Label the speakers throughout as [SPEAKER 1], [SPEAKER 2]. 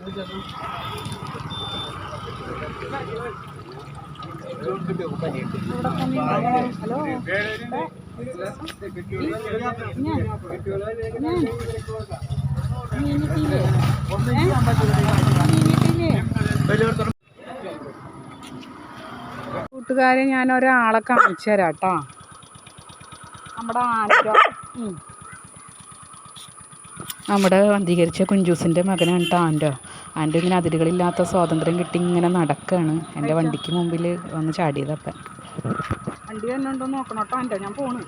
[SPEAKER 1] Hello കൂട്ടുകാരെ ഞാൻ ഒരാളെ കാണിച്ചു തരാം കേട്ടോ. നമ്മുടെ നമ്മുടെ വന്ധീകരിച്ച കുഞ്ചൂസിന്റെ മകനാണ് കേട്ടോ ആന്റോ ഇങ്ങനെ അതിരുകളില്ലാത്ത സ്വാതന്ത്ര്യം കിട്ടി ഇങ്ങനെ നടക്കുകയാണ് എന്റെ വണ്ടിക്ക് മുമ്പിൽ വന്ന് ചാടിയതപ്പൻ വണ്ടി തന്നെ ഉണ്ടോ നോക്കണം കേട്ടോ ആന്റോ ഞാൻ പോണു.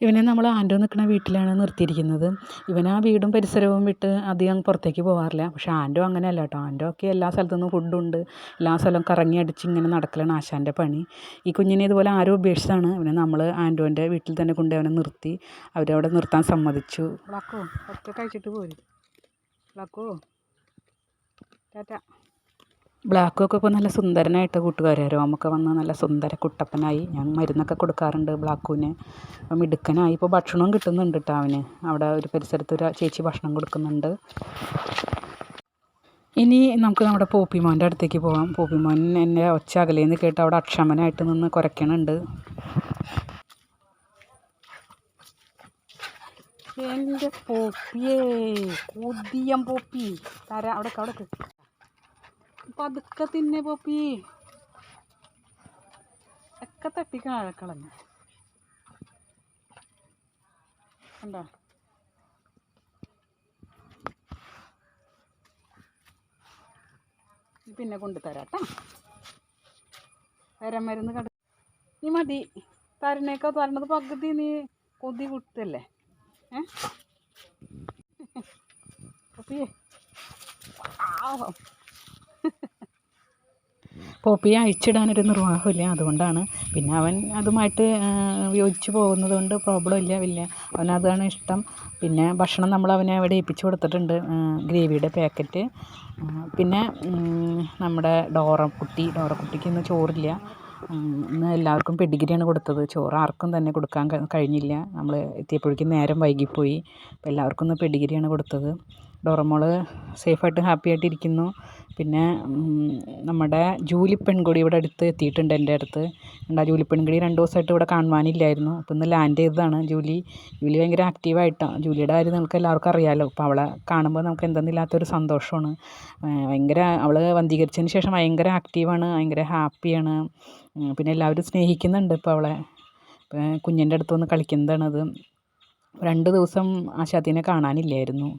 [SPEAKER 1] ഇവനെ നമ്മൾ ആൻഡോ നിൽക്കുന്ന വീട്ടിലാണ് നിർത്തിയിരിക്കുന്നത്. ഇവൻ ആ വീടും പരിസരവും വിട്ട് അധികം പുറത്തേക്ക് പോകാറില്ല പക്ഷേ ആൻഡോ അങ്ങനെയല്ല കേട്ടോ. ആൻഡോ ഒക്കെ എല്ലാ സ്ഥലത്തു നിന്നും ഫുഡുണ്ട് എല്ലാ സ്ഥലവും കറങ്ങി അടിച്ച് ഇങ്ങനെ നടക്കലാണ് ആശാന്റെ പണി. ഈ കുഞ്ഞിനെ ഇതുപോലെ ആരും ഉപേക്ഷിച്ചാണ് ഇവനെ നമ്മൾ ആൻഡോന്റെ വീട്ടിൽ തന്നെ കൊണ്ട് അവനെ നിർത്തി. അവരവിടെ നിർത്താൻ സമ്മതിച്ചു. കഴിച്ചിട്ട് പോരും. ടാറ്റ. ബ്ലാക്കൊക്കെ ഇപ്പോൾ നല്ല സുന്ദരനായിട്ട് കൂട്ടുകാരെ രോമൊക്കെ വന്ന് നല്ല സുന്ദര കുട്ടപ്പനായി. ഞാൻ മരുന്നൊക്കെ കൊടുക്കാറുണ്ട് ബ്ലാക്കുവിന് അപ്പം മിടുക്കനായി. ഇപ്പോൾ ഭക്ഷണവും കിട്ടുന്നുണ്ട് കേട്ടോ അവന്. അവിടെ ഒരു പരിസരത്ത് ഒരു ചേച്ചി ഭക്ഷണം കൊടുക്കുന്നുണ്ട്. ഇനി നമുക്ക് നമ്മുടെ പോപ്പി പോപ്പിമോന്റെ അടുത്തേക്ക് പോകാം പോപ്പിമോൻ എന്നെ ഒച്ച അകലേന്ന് കേട്ട് അവിടെ അക്ഷമനായിട്ട് നിന്ന് കുരയ്ക്കണുണ്ട്. എന്റെ പോപ്പിയേ കൂടിയം പോപ്പി. തരാം. അവിടെ അവിടെ പതുക്കെ തിന്നെ പോപ്പി. ഒക്കെ തട്ടി കാഴക്കളഞ്ഞു കണ്ടോ? പിന്നെ കൊണ്ടുതരാം കേട്ടോ വരമരുന്ന് കട നീ മതി. തരണേക്കാ തരണത് പകുതി നീ കൊതി വിട്ടല്ലേ? ഏ? പാവം പോപ്പിയെ അഴിച്ചിടാനൊരു നിർവാഹമില്ല. അതുകൊണ്ടാണ് പിന്നെ അവൻ അതുമായിട്ട് യോജിച്ച് പോകുന്നത് കൊണ്ട് പ്രോബ്ലം ഇല്ല. വലിയ അവനതാണ് ഇഷ്ടം. പിന്നെ ഭക്ഷണം നമ്മൾ അവനെ അവിടെ ഏൽപ്പിച്ച് കൊടുത്തിട്ടുണ്ട് ഗ്രേവിയുടെ പാക്കറ്റ്. പിന്നെ നമ്മുടെ ഡോറക്കുട്ടി ഡോറക്കുട്ടിക്ക് ഇന്ന് ചോറില്ല ഇന്ന് എല്ലാവർക്കും പെഡിഗ്രിയാണ് കൊടുത്തത്. ചോറ് ആർക്കും തന്നെ കൊടുക്കാൻ കഴിഞ്ഞില്ല. നമ്മൾ എത്തിയപ്പോഴേക്കും നേരം വൈകിപ്പോയി. അപ്പോൾ എല്ലാവർക്കും ഇന്ന് പെഡിഗ്രിയാണ് കൊടുത്തത്. ഡോറമോൾ സേഫായിട്ട് ഹാപ്പി ആയിട്ട് ഇരിക്കുന്നു പിന്നെ നമ്മുടെ ജൂലി പെൺകുടി ഇവിടെ അടുത്ത് എത്തിയിട്ടുണ്ട് എന്റെ അടുത്ത്. ഉണ്ട് ജൂലി പെൺകുടി രണ്ട് ദിവസമായിട്ട് ഇവിടെ കാണുവാനില്ലായിരുന്നു. അപ്പോൾ ഇന്ന് ലാൻഡ് ചെയ്തതാണ് ജൂലി. ജൂലി ഭയങ്കര ആക്റ്റീവായിട്ടാണ് ജൂലിയുടെ കാര്യം നിങ്ങൾക്ക് എല്ലാവർക്കും അറിയാമല്ലോ അപ്പോൾ അവളെ കാണുമ്പോൾ നമുക്ക് എന്തെന്നില്ലാത്തൊരു സന്തോഷമാണ്. ഭയങ്കര അവൾ വന്ധീകരിച്ചതിന് ശേഷം ഭയങ്കര ആക്റ്റീവാണ് ഭയങ്കര ഹാപ്പിയാണ്. പിന്നെ എല്ലാവരും സ്നേഹിക്കുന്നുണ്ട് ഇപ്പോൾ അവളെ. കുഞ്ഞിന്റെ അടുത്ത് വന്ന് കളിക്കുന്നതാണത്. രണ്ട് ദിവസം ആശാത്തിനെ കാണാനില്ലായിരുന്നു.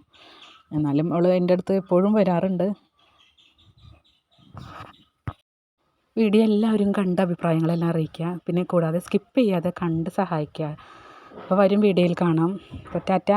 [SPEAKER 1] എന്നാലും അവൾ എന്റെ അടുത്ത് എപ്പോഴും വരാറുണ്ട്. വീഡിയോ എല്ലാവരും കണ്ട അഭിപ്രായങ്ങളെല്ലാം അറിയിക്കുക. പിന്നെ കൂടാതെ സ്കിപ്പ് ചെയ്യാതെ കണ്ട് സഹായിക്കുക. അപ്പോൾ വരും വീഡിയോയിൽ കാണാം. അപ്പോൾ ടാറ്റ.